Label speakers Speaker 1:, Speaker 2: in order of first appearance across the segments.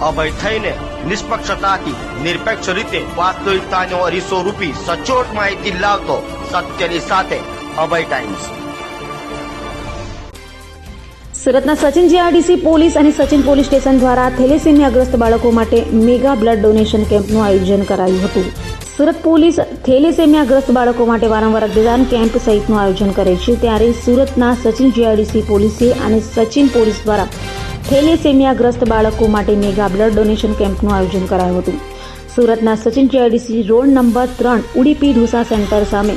Speaker 1: અભય થઈને નિષ્પક્ષતાથી નિરપેક્ષ રીતે વાસ્તવિકતાનો અરીસો રૂપી સચોટ માહિતી લાવતો સત્યની સાથે અભય ટાઈમ્સ.
Speaker 2: સુરતના સચિન જીઆરડીસી પોલીસ અને સચિન પોલીસ સ્ટેશન દ્વારા થેલેસેમિયાગ્રસ્ત બાળકો માટે મેગા બ્લડ ડોનેશન કેમ્પનું આયોજન કરાયું હતું. સુરત પોલીસ થેલેસેમિયાગ્રસ્ત બાળકો માટે વારંવાર રક્તદાન કેમ્પ સહિતનું આયોજન કરે છે. ત્યારે સુરતના સચિન જીઆરડીસી પોલીસે અને સચિન પોલીસ દ્વારા થેલેસેમિયાગ્રસ્ત બાળકો માટે મેગા બ્લડ ડોનેશન કેમ્પનું આયોજન કરાયું હતું. સુરતના સચિન જીઆરડીસી રોડ નંબર ત્રણ, ઉડીપી ઢૂસા સેન્ટર સામે.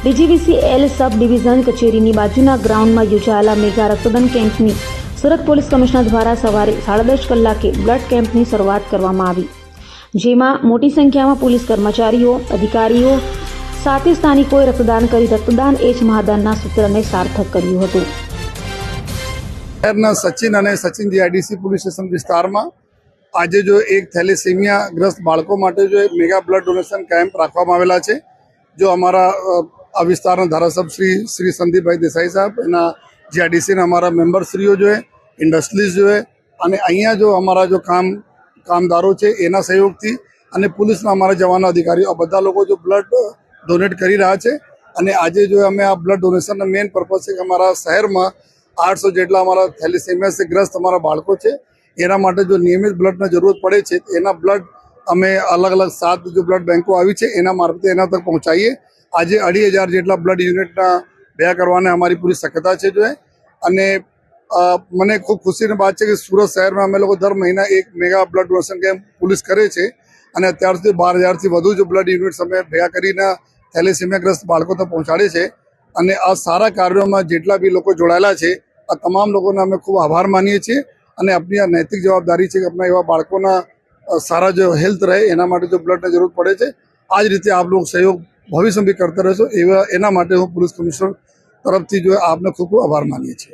Speaker 2: ડીજીવીસી એલ સબ ડિવિઝન કચેરીની બાજુના ગ્રાઉન્ડમાં યોજાયેલા મેગા રક્તદાન કેમ્પની સુરત પોલીસ કમિશનર દ્વારા સવારે સાડા દસ કલાકે બ્લડ કેમ્પની શરૂઆત કરવામાં આવી. જેમાં મોટી સંખ્યામાં પોલીસ કર્મચારીઓ, અધિકારીઓ સાથે સ્થાનિકોએ રક્તદાન કરી રક્તદાન એ જ મહાદાનના સૂત્રને સાર્થક કર્યું હતું.
Speaker 3: શહેરના સચિન અને સચિન જીઆઈડીસી પોલીસ સ્ટેશન વિસ્તારમાં આજે જો એક થેલેસેમિયા ગ્રસ્ત બાળકો માટે જો એક મેગા બ્લડ ડોનેશન કેમ્પ રાખવામાં આવેલા છે, જો અમારા આ વિસ્તારના ધારાસભ્ય શ્રી શ્રી સંદીપભાઈ દેસાઈ સાહેબ, એના જીઆઈડીસીના અમારા મેમ્બરશ્રીઓ જોઈએ ઇન્ડસ્ટ્રીઝ જોઈએ અને અહીંયા જો અમારા જો કામ, કામદારો છે, એના સહયોગથી અને પોલીસના અમારા જવાનો અધિકારીઓ, આ બધા લોકો જો બ્લડ ડોનેટ કરી રહ્યા છે. અને આજે જો અમે આ બ્લડ ડોનેશનનો મેઇન પર્પઝ છે કે અમારા શહેરમાં આઠસો જેટલા અમારા થેલિસેમિયાથી ગ્રસ્ત અમારા બાળકો છે. એના માટે જો નિયમિત બ્લડની જરૂરત પડે છે એના બ્લડ અમે અલગ અલગ સાત જો બ્લડ બેંકો આવી છે, એના મારફતે એના તક પહોંચાડીએ. આજે અઢી હજાર જેટલા બ્લડ યુનિટના ભેગા કરવાને અમારી પૂરી શક્યતા છે, જો અને મને ખૂબ ખુશીની વાત છે કે સુરત શહેરમાં અમે લોકો દર મહિના એક mega blood donation camp police કરે છે. અને અત્યાર સુધી બાર હજારથી વધુ જો બ્લડ યુનિટ્સ અમે ભેગા કરીને થેલેસેમિયાગ્રસ્ત બાળકો તો પહોંચાડે છે. અને આ સારા કાર્યોમાં જેટલા બી લોકો જોડાયેલા છે, આ તમામ લોકોને અમે ખૂબ આભાર માનીએ છીએ અને આપણી આ નૈતિક જવાબદારી છે કે આપણા એવા બાળકોના સારા જો હેલ્થ રહે એના માટે જો બ્લડની જરૂર પડે છે. આ જ રીતે આપ લોકો સહયોગ ભવિષ્યમાં બી કરતા રહેશો એવા, એના માટે હું પોલીસ કમિશનર તરફથી જો આપને ખૂબ આભાર માનીએ છીએ.